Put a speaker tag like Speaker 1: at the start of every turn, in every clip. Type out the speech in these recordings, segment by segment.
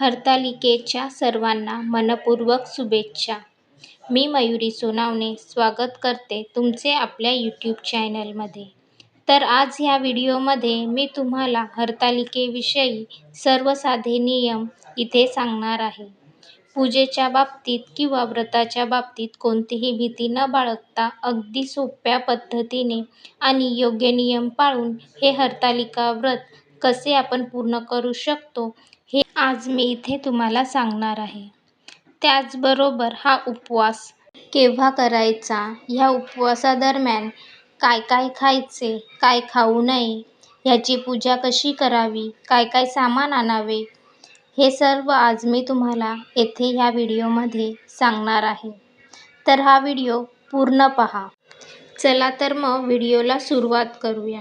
Speaker 1: हरतालिकेच्या सर्वांना मनपूर्वक शुभेच्छा. मी मयुरी सोनावणे स्वागत करते तुमचे आपल्या यूट्यूब चॅनलमध्ये. तर आज ह्या व्हिडिओमध्ये मी तुम्हाला हरतालिकेविषयी सर्व साधे नियम इथे सांगणार आहे. पूजेच्या बाबतीत किंवा व्रताच्या बाबतीत कोणतीही भीती न बाळगता अगदी सोप्या पद्धतीने आणि योग्य नियम पाळून हे हरतालिका व्रत कसे आपण पूर्ण करू शकतो हे आज मी इथे तुम्हाला सांगणार आहे. त्याचबरोबर हा उपवास केव्हा करायचा, ह्या उपवासादरम्यान काय काय खायचे, काय खाऊ नये, ह्याची पूजा कशी करावी, काय काय सामान आणावे, हे सर्व आज मी तुम्हाला येथे ह्या व्हिडिओमध्ये सांगणार आहे. तर हा व्हिडिओ पूर्ण पहा. चला तर मग व्हिडिओला सुरुवात करूया.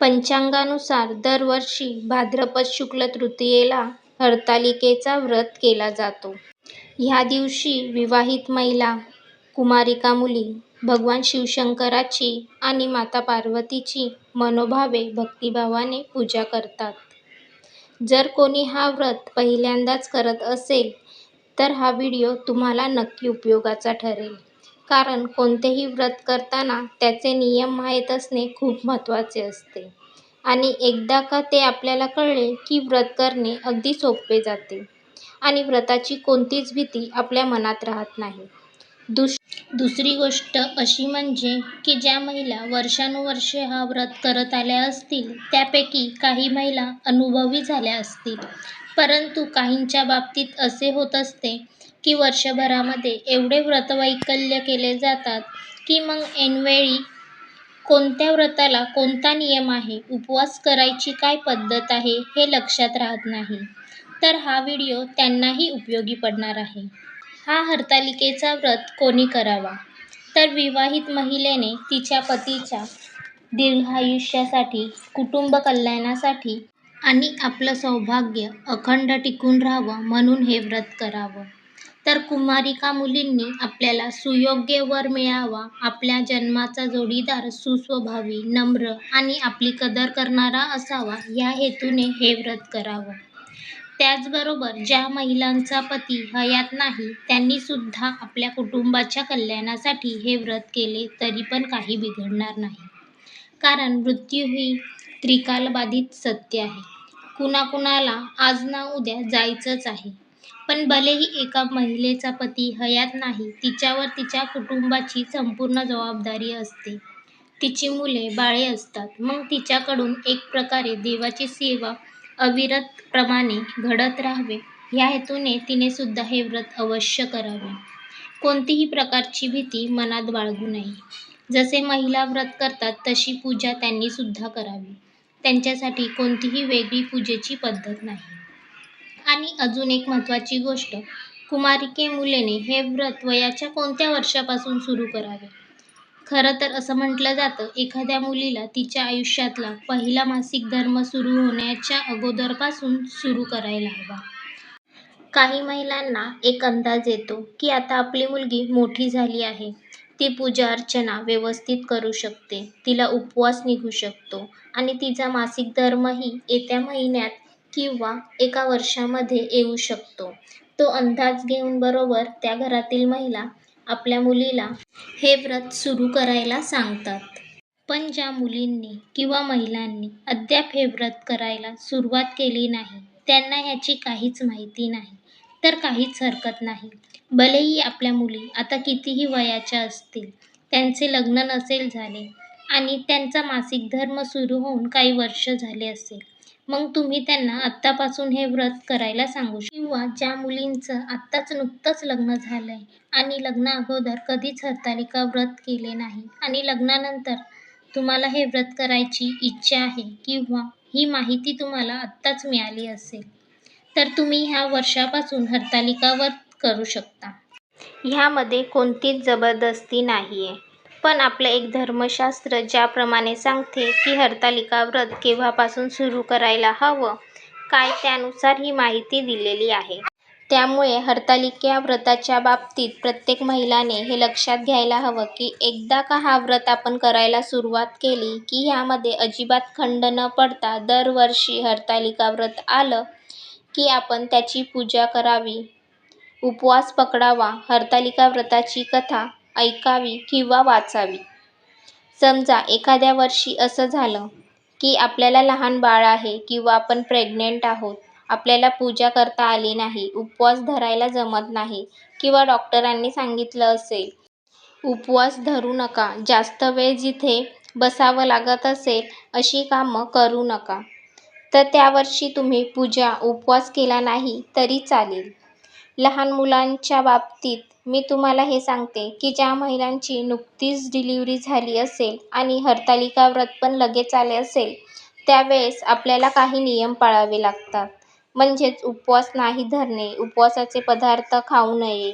Speaker 1: पंचांगानुसार दरवर्षी भाद्रपद शुक्ल तृतीयेला हरतालिकेचा व्रत केला जातो. ह्या दिवशी विवाहित महिला, कुमारिका मुली भगवान शिवशंकराची आणि माता पार्वतीची मनोभावे भक्तिभावाने पूजा करतात. जर कोणी हा व्रत पहिल्यांदाच करत असेल तर हा व्हिडिओ तुम्हाला नक्की उपयोगाचा ठरेल. कारण कोणतेही व्रत करताना त्याचे नियम माहीत असणे खूप महत्त्वाचे असते आणि एकदा का ते आपल्याला कळले की व्रत करणे अगदी सोपे जाते आणि व्रताची कोणतीच भीती आपल्या मनात राहत नाही. दुसरी गोष्ट अशी म्हणजे की ज्या महिला वर्षानुवर्षे हा व्रत करत आल्या असतील त्यापैकी काही महिला अनुभवी झाल्या असतील. परंतु काहींच्या बाबतीत असे होत असते की वर्षभरामध्ये एवढे व्रतवैकल्य केले जातात की मग ऐनवेळी कोणत्या व्रताला कोणता नियम आहे, उपवास करायची काय पद्धत आहे हे लक्षात राहत नाही. तर हा व्हिडिओ त्यांनाही उपयोगी पडणार आहे. हा हरतालिकेचा व्रत कोणी करावा? तर विवाहित महिलेने तिच्या पतीच्या दीर्घायुष्यासाठी, कुटुंब कल्याणासाठी आणि आपलं सौभाग्य अखंड टिकून राहावं म्हणून हे व्रत करावं. तर कुमारिका मुलींनी आपल्याला सुयोग्य वर मिळावा, आपल्या जन्माचा जोडीदार सुस्वभावी, नम्र आणि आपली कदर करणारा असावा या हेतूने हे व्रत करावं. त्याचबरोबर ज्या महिलांचा पती हयात नाही त्यांनीसुद्धा आपल्या कुटुंबाच्या कल्याणासाठी हे व्रत केले तरी पण काही बिघडणार नाही. कारण मृत्यू ही त्रिकालबाधित सत्य आहे. कुणाकुणाला आज ना उद्या जायचंच आहे. पण भलेही एका महिलेचा पती हयात नाही तिच्यावर तिच्या कुटुंबाची संपूर्ण जबाबदारी असते. तिची मुले बाळे असतात मग तिच्याकडून एक प्रकारे देवाची सेवा अविरतप्रमाणे घडत राहावे ह्या हेतूने तिनेसुद्धा हे व्रत अवश्य करावे. कोणतीही प्रकारची भीती मनात बाळगू नये. जसे महिला व्रत करतात तशी पूजा त्यांनीसुद्धा करावी. त्यांच्यासाठी कोणतीही वेगळी पूजेची पद्धत नाही. आणि अजून एक महत्त्वाची गोष्ट कुमारिके मुलेने हे व्रत वयाच्या कोणत्या वर्षापासून सुरू करावे? खरं तर असं म्हटलं जातं एखाद्या मुलीला तिच्या आयुष्यातला पहिला मासिक धर्म सुरू होण्याच्या अगोदरपासून सुरू करायला हवा. काही महिलांना एक अंदाज येतो की आता आपली मुलगी मोठी झाली आहे, ती पूजा अर्चना व्यवस्थित करू शकते, तिला उपवास निघू शकतो आणि तिचा मासिक धर्मही येत्या महिन्यात किंवा एका वर्षामध्ये येऊ शकतो. तो अंदाज घेऊन बरोबर त्या घरातील महिला आपल्या मुलीला हे व्रत सुरू करायला सांगतात. पण ज्या मुलींनी किंवा महिलांनी अद्याप हे व्रत करायला सुरुवात केली नाही, त्यांना ह्याची काहीच माहिती नाही तर काहीच हरकत नाही. भलेही आपल्या मुली आता कितीही वयाच्या असतील, त्यांचे लग्न नसेल झाले आणि त्यांचा मासिक धर्म सुरू होऊन काही वर्ष झाले असेल, मग तुम्ही त्यांना आत्तापासून हे व्रत करायला सांगू शकता. किंवा ज्या मुलींचं आत्ताच नुकतंच लग्न झालंय आणि लग्नाअगोदर कधीच हरतालिका व्रत केले नाही आणि लग्नानंतर तुम्हाला हे व्रत करायची इच्छा आहे किंवा ही माहिती तुम्हाला आत्ताच मिळाली असेल, तर तुम्ही ह्या वर्षापासून हरतालिका व्रत करू शकता. ह्यामध्ये कोणतीच जबरदस्ती नाही आहे पण आपलं एक धर्मशास्त्र ज्याप्रमाणे सांगते की हरतालिका व्रत केव्हापासून सुरू करायला हवं, काय त्यानुसार ही माहिती दिलेली आहे. त्यामुळे हरतालिका व्रताच्या बाबतीत प्रत्येक महिलाने हे लक्षात घ्यायला हवं की एकदा का हा व्रत आपण करायला सुरुवात केली की ह्यामध्ये अजिबात खंड न पडता दरवर्षी हरतालिका व्रत आलं की आपण त्याची पूजा करावी उपवास पकडावा हरतालिका व्रताची कथा ऐकावी किंवा वाचावी. समजा एखाद्या वर्षी असं झालं की आपल्याला लहान बाळ आहे किंवा आपण प्रेग्नेंट आहोत आपल्याला पूजा करता आली नाही उपवास धरायला जमत नाही किंवा डॉक्टरांनी सांगितलं असेल उपवास धरू नका जास्त वेळ जिथे बसावं लागत असेल अशी कामं करू नका. तर त्या वर्षी तुम्ही पूजा उपवास केला नाही तरी चालेल. लहान मुलांच्या बाबतीत मी तुम्हाला हे सांगते की ज्या महिलांची नुकतीच डिलिव्हरी झाली असेल आणि हरतालिका व्रत पण लगेच आले असेल त्यावेळेस आपल्याला काही नियम पाळावे लागतात. म्हणजेच उपवास नाही धरणे उपवासाचे पदार्थ खाऊ नये.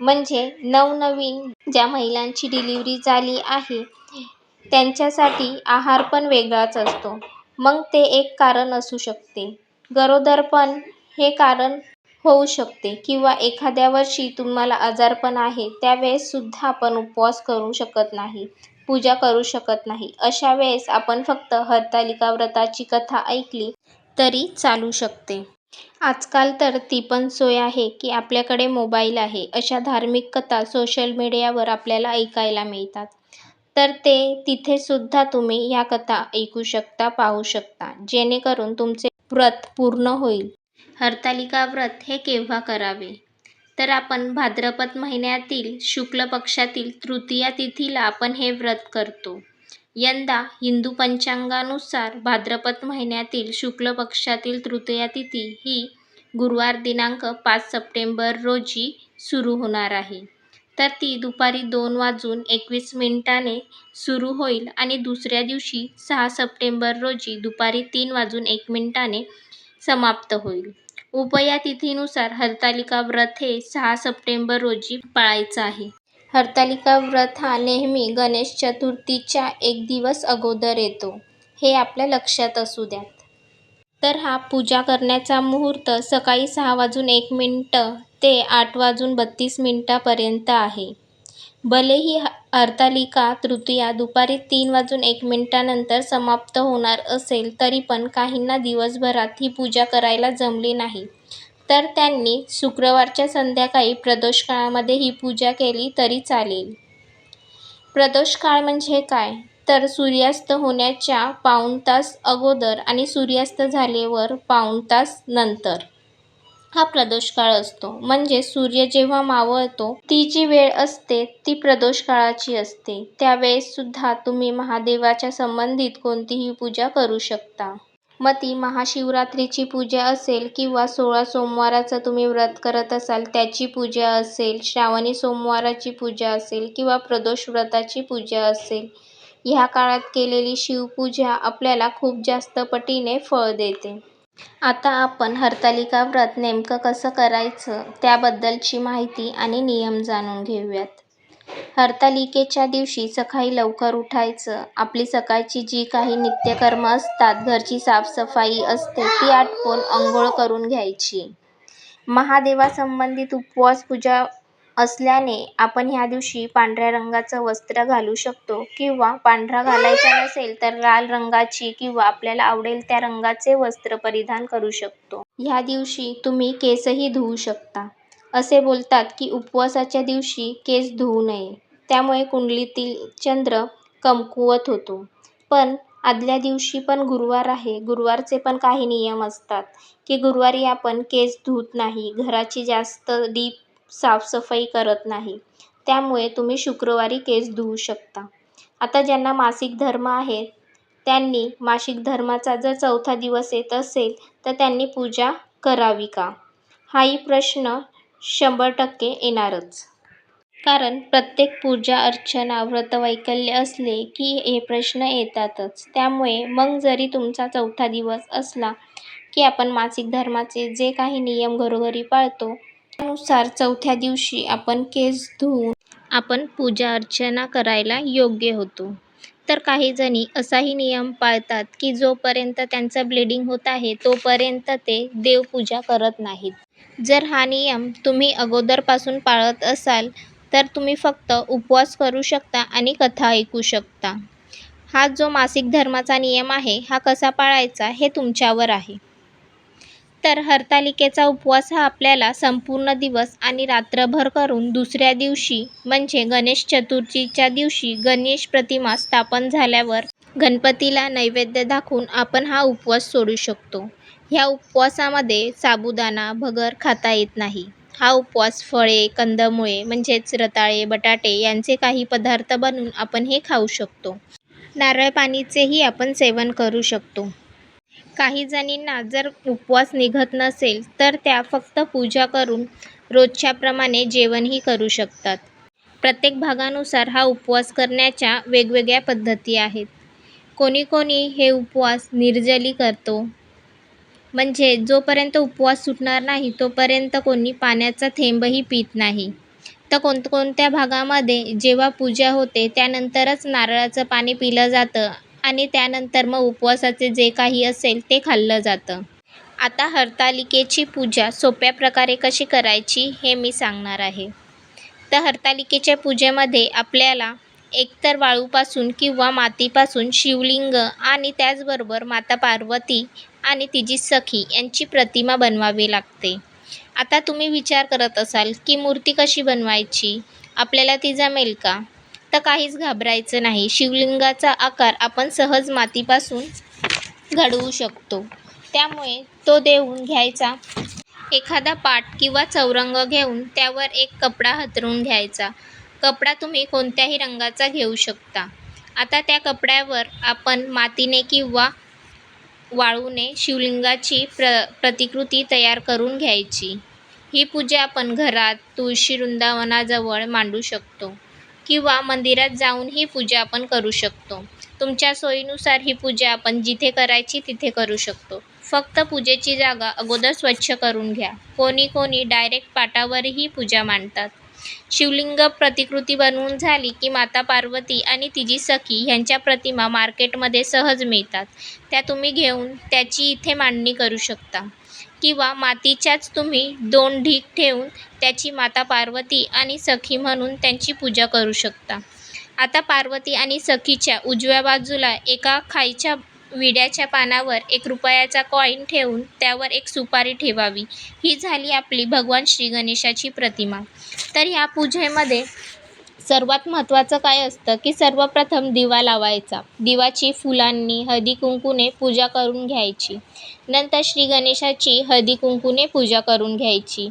Speaker 1: म्हणजे नवनवीन ज्या महिलांची डिलिव्हरी झाली आहे त्यांच्यासाठी आहार पण वेगळाच असतो. मग ते एक कारण असू शकते. गरोदरपण हे कारण होऊ शकते किंवा एखाद्या वर्षी तुम्हाला आजारपण आहे त्यावेळेससुद्धा आपण उपवास करू शकत नाही पूजा करू शकत नाही. अशा वेळेस आपण फक्त हरतालिका व्रताची कथा ऐकली तरी चालू शकते. आजकाल तर ती पण सोय आहे की आपल्याकडे मोबाईल आहे अशा धार्मिक कथा सोशल मीडियावर आपल्याला ऐकायला मिळतात. तर ते तिथेसुद्धा तुम्ही या कथा ऐकू शकता पाहू शकता जेणेकरून तुमचे व्रत पूर्ण होईल. हरतालिका व्रत हे केव्हा करावे? तर आपण भाद्रपद महिन्यातील शुक्ल पक्षातील तृतीया तिथीला आपण हे व्रत करतो. यंदा हिंदू पंचांगानुसार भाद्रपद महिन्यातील शुक्ल पक्षातील तृतीया तिथी ही गुरुवार दिनांक पाच सप्टेंबर रोजी सुरू होणार आहे. तर ती दुपारी दोन वाजून एकवीस मिनिटाने सुरू होईल आणि दुसऱ्या दिवशी सहा सप्टेंबर रोजी दुपारी तीन वाजून एक मिनिटाने समाप्त होईल. उपया तिथीनुसार हरतालिका व्रत हे सहा सप्टेंबर रोजी पाळायचं आहे. हरतालिका व्रत हा नेहमी गणेश चतुर्थीच्या एक दिवस अगोदर येतो. हे आपल्या लक्षात असू द्यात. तर हा पूजा करण्याचा मुहूर्त सकाळी सहा वाजून एक मिनटं ते आठ वाजून बत्तीस मिनटापर्यंत आहे. भलेही हरतालिका तृतीया दुपारी तीन वाजून एक मिनिटानंतर समाप्त होणार असेल तरी पण काहींना दिवसभरात ही पूजा करायला जमली नाही. तर त्यांनी शुक्रवारच्या संध्याकाळी प्रदोषकाळामध्ये ही पूजा केली तरी चालेल. प्रदोषकाळ म्हणजे काय? तर सूर्यास्त होण्याच्या पाऊण तास अगोदर आणि सूर्यास्त झाल्यावर पाऊण तास नंतर. हा प्रदोषकाळ असतो. म्हणजे सूर्य जेव्हा मावळतो ती जी वेळ असते ती प्रदोषकाळाची असते. त्यावेळेस सुद्धा तुम्ही महादेवाच्या संबंधित कोणतीही पूजा करू शकता. मग ती महाशिवरात्रीची पूजा असेल किंवा सोळा सोमवाराचं तुम्ही व्रत करत असाल त्याची पूजा असेल श्रावणी सोमवाराची पूजा असेल किंवा प्रदोष व्रताची पूजा असेल ह्या काळात केलेली शिवपूजा आपल्याला खूप जास्त पटीने फळ देते. आता आपण हरतालिका व्रत नेमकं कसं करायचं त्याबद्दलची माहिती आणि नियम जाणून घेऊयात. हरतालिकेच्या दिवशी सकाळी लवकर उठायचं. आपली सकाळची जी काही नित्यकर्म असतात घरची साफसफाई असते ती आटपून अंघोळ करून घ्यायची. महादेवासंबंधित उपवास पूजा असल्याने आपण ह्या दिवशी पांढऱ्या रंगाचं वस्त्र घालू शकतो किंवा पांढरा घालायचा नसेल तर लाल रंगाची किंवा आपल्याला आवडेल त्या रंगाचे वस्त्र परिधान करू शकतो. ह्या दिवशी तुम्ही केसही धुवू शकता. असे बोलतात की उपवासाच्या दिवशी केस धुवू नये. त्यामुळे कुंडलीतील चंद्र कमकुवत होतो. पण आदल्या दिवशी पण गुरुवार आहे. गुरुवारचे पण काही नियम असतात की गुरुवारी आपण केस धुत नाही. घराची जास्त डीप साफसफाई करत नाही. त्यामुळे तुम्ही शुक्रवारी केस धुवू शकता. आता ज्यांना मासिक धर्म आहे त्यांनी मासिक धर्माचा जर चौथा दिवस येत असेल तर त्यांनी पूजा करावी का? हाही प्रश्न शंभर टक्के येणारच. कारण प्रत्येक पूजा अर्चना व्रतवैकल्य असले की हे प्रश्न येतातच. त्यामुळे मग जरी तुमचा चौथा दिवस असला की आपण मासिक धर्माचे जे काही नियम घरोघरी पाळतो त्यानुसार चौथ्या दिवशी आपण केस धुवून आपण पूजा अर्चना करायला योग्य होतो. तर काही जणी असाही नियम पाळतात की जोपर्यंत त्यांचं ब्लिडिंग होत आहे तोपर्यंत ते देवपूजा करत नाहीत. जर हा नियम तुम्ही अगोदरपासून पाळत असाल तर तुम्ही फक्त उपवास करू शकता आणि कथा ऐकू शकता. हा जो मासिक धर्माचा नियम आहे हा कसा पाळायचा हे तुमच्यावर आहे. तर हरतालिकेचा उपवास हा आपल्याला संपूर्ण दिवस आणि रात्रभर करून दुसऱ्या दिवशी म्हणजे गणेश चतुर्थीच्या दिवशी गणेश प्रतिमा स्थापन झाल्यावर गणपतीला नैवेद्य दाखवून आपण हा उपवास सोडू शकतो. ह्या उपवासामध्ये साबुदाणा भगर खाता येत नाही. हा उपवास फळे कंदमुळे म्हणजेच रताळे बटाटे यांचे काही पदार्थ बनवून आपण हे खाऊ शकतो. नारळ पाणीचेही आपण सेवन करू शकतो. काही जणींना जर उपवास निघत नसेल तर त्या फक्त पूजा करून रोजच्याप्रमाणे जेवणही करू शकतात. प्रत्येक भागानुसार हा उपवास करण्याच्या वेगवेगळ्या पद्धती आहेत. कोणी कोणी हे उपवास निर्जली करतो. म्हणजे जोपर्यंत उपवास सुटणार नाही तोपर्यंत कोणी पाण्याचा थेंबही पित नाही. तर कोणकोणत्या भागामध्ये जेव्हा पूजा होते त्यानंतरच नारळाचं पाणी पिलं जातं. आणि त्यानंतर मग उपवासाचे जे काही असेल ते खाल्लं जातं. आता हरतालिकेची पूजा सोप्या प्रकारे कशी करायची हे मी सांगणार आहे. तर हरतालिकेच्या पूजेमध्ये आपल्याला एकतर वाळूपासून किंवा मातीपासून शिवलिंग आणि त्याचबरोबर माता पार्वती आणि तिची सखी यांची प्रतिमा बनवावी लागते. आता तुम्ही विचार करत असाल की मूर्ती कशी बनवायची? आपल्याला ती जमेल का? तर काहीच घाबरायचं नाही. शिवलिंगाचा आकार आपण सहज मातीपासून घडवू शकतो. त्यामुळे तो देऊन घ्यायचा. एखादा पाट किंवा चौरंग घेऊन त्यावर एक कपडा हतरून घ्यायचा. कपडा तुम्ही कोणत्याही रंगाचा घेऊ शकता. आता त्या कपड्यावर आपण मातीने किंवा वाळूने शिवलिंगाची प्र प्रतिकृती तयार करून घ्यायची. ही पूजा आपण घरात तुळशी वृंदावनाजवळ मांडू शकतो. किंवा मंदिरात जाऊन ही पूजा आपण करू शकतो. तुमच्या सोयीनुसार ही पूजा आपण जिथे करायची तिथे करू शकतो. फक्त पूजेची जागा अगोदर स्वच्छ करून घ्या. कोणी कोणी डायरेक्ट पाटावरही पूजा मांडतात. शिवलिंग प्रतिकृती बनवून झाली की माता पार्वती आणि तिची सखी ह्यांच्या प्रतिमा मार्केटमध्ये सहज मिळतात. त्या तुम्ही घेऊन त्याची इथे मांडणी करू शकता. किंवा मातीच्याच तुम्ही दोन ढीग ठेवून त्याची माता पार्वती आणि सखी म्हणून त्यांची पूजा करू शकता. आता पार्वती आणि सखीच्या उजव्या बाजूला एका खायच्या विड्याच्या पानावर एक रुपयाचा कॉईन ठेवून त्यावर एक सुपारी ठेवावी. ही झाली आपली भगवान श्री गणेशाची प्रतिमा. तर ह्या पूजेमध्ये सर्वात महत्त्वाचं काय असतं की सर्वप्रथम दिवा लावायचा. दिवाची फुलांनी हळदी कुंकूने पूजा करून घ्यायची. नंतर श्री गणेशाची हळदी कुंकूने पूजा करून घ्यायची.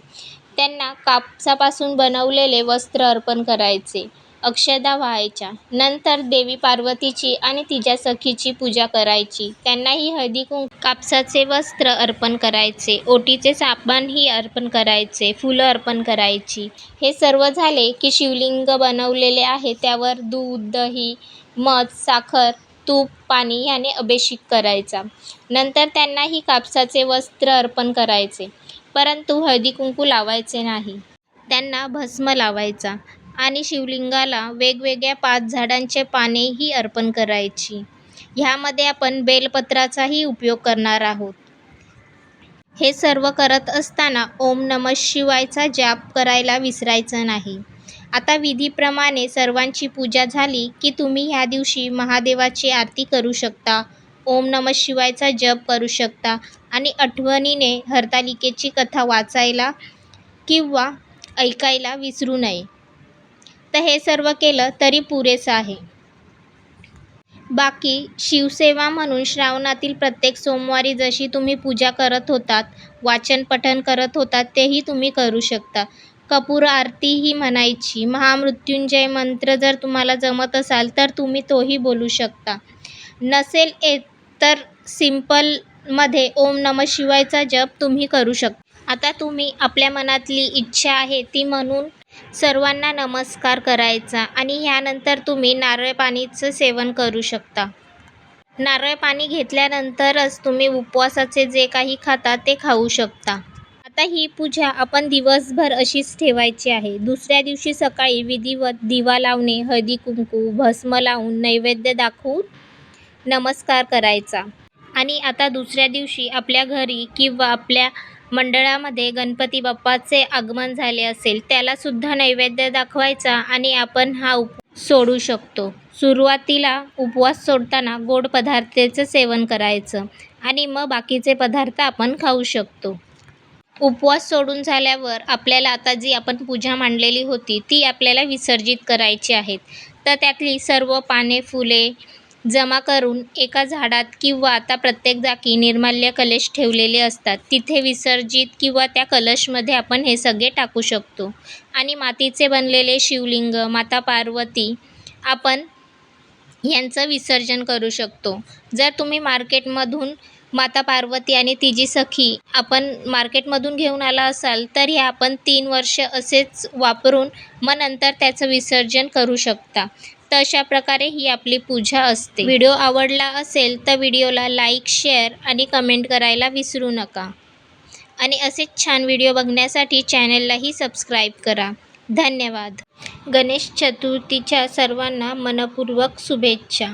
Speaker 1: त्यांना कापसापासून बनवलेले वस्त्र अर्पण करायचे. अक्षदा व्हायच्या. नंतर देवी पार्वतीची आणि तिच्या सखीची पूजा करायची. त्यांनाही हळदीकुंक कापसाचे वस्त्र अर्पण करायचे. ओटीचे साबणही अर्पण करायचे. फुलं अर्पण करायची. हे सर्व झाले की शिवलिंग बनवलेले आहे. त्यावर दूध दही मध साखर तूप पाणी याने अभिषेक करायचा. नंतर त्यांनाही कापसाचे वस्त्र अर्पण करायचे. परंतु हळदी कुंकू लावायचे नाही. त्यांना भस्म लावायचा. आणि शिवलिंगाला वेगवेगळ्या पाच झाडांचे पानेही अर्पण करायची. ह्यामध्ये आपण बेलपत्राचाही उपयोग करणार आहोत. हे सर्व करत असताना ओम नमः शिवायचा जाप करायला विसरायचं नाही. आता विधीप्रमाणे सर्वांची पूजा झाली की तुम्ही ह्या दिवशी महादेवाची आरती करू शकता. ओम नमः शिवायचा जप करू शकता. आणि आठवणीने हरतालिकेची कथा वाचायला किंवा ऐकायला विसरू नये. तर हे सर्व केलं तरी पुरेसं आहे. बाकी शिवसेवा म्हणून श्रावणातील प्रत्येक सोमवारी जशी तुम्ही पूजा करत होतात वाचन पठण करत होतात तेही तुम्ही करू शकता. कपूर आरती ही म्हणायची महामृत्युंजय मंत्र जर तुम्हाला जमत असाल तर तुम्ही तोही बोलू शकता. नसेल येत तर सिम्पलमध्ये ओम नमः शिवायचा जप तुम्ही करू शकता. आता तुम्ही आपल्या मनातली इच्छा आहे ती म्हणून सर्वांना नमस्कार करायचा आणि ह्यानंतर तुम्ही नारळ पाणीचं सेवन करू शकता. नारळ पाणी घेतल्यानंतरच तुम्ही उपवासाचे जे काही खाता ते खाऊ शकता. आता ही पूजा आपण दिवसभर अशीच ठेवायची आहे. दुसऱ्या दिवशी सकाळी विधिवत दिवा लावणे हळदी कुंकू भस्म लावून नैवेद्य दाखवून नमस्कार करायचा. आणि आता दुसऱ्या दिवशी आपल्या घरी किंवा आपल्या मंडळामध्ये गणपती बाप्पाचे आगमन झाले असेल त्यालासुद्धा नैवेद्य दाखवायचा आणि आपण हा उप सोडू शकतो. सुरुवातीला उपवास सोडताना गोड पदार्थाचं सेवन करायचं आणि मग बाकीचे पदार्थ आपण खाऊ शकतो. उपवास सोडून झाल्यावर आपल्याला आता जी आपण पूजा मांडलेली होती ती आपल्याला विसर्जित करायची आहेत तर त्यातली सर्व पाने फुले जमा करून एका झाडात किंवा आता प्रत्येक जागी निर्माल्य कलश ठेवलेले असतात. तिथे विसर्जित किंवा त्या कलशमध्ये आपण हे सगळे टाकू शकतो. आणि मातीचे बनलेले शिवलिंग माता पार्वती आपण यांचं विसर्जन करू शकतो. जर तुम्ही मार्केटमधून माता पार्वती आणि तिची सखी आपण मार्केटमधून घेऊन आला असाल तर हे आपण तीन वर्ष असेच वापरून मग नंतर त्याचं विसर्जन करू शकता. तर अशा प्रकारे ही आपली पूजा असते. व्हिडिओ आवडला असेल तर व्हिडिओला लाईक शेअर आणि कमेंट करायला विसरू नका. आणि असेच छान व्हिडिओ बघण्यासाठी चॅनललाही सबस्क्राईब करा. धन्यवाद. गणेश चतुर्थीच्या सर्वांना मनपूर्वक शुभेच्छा.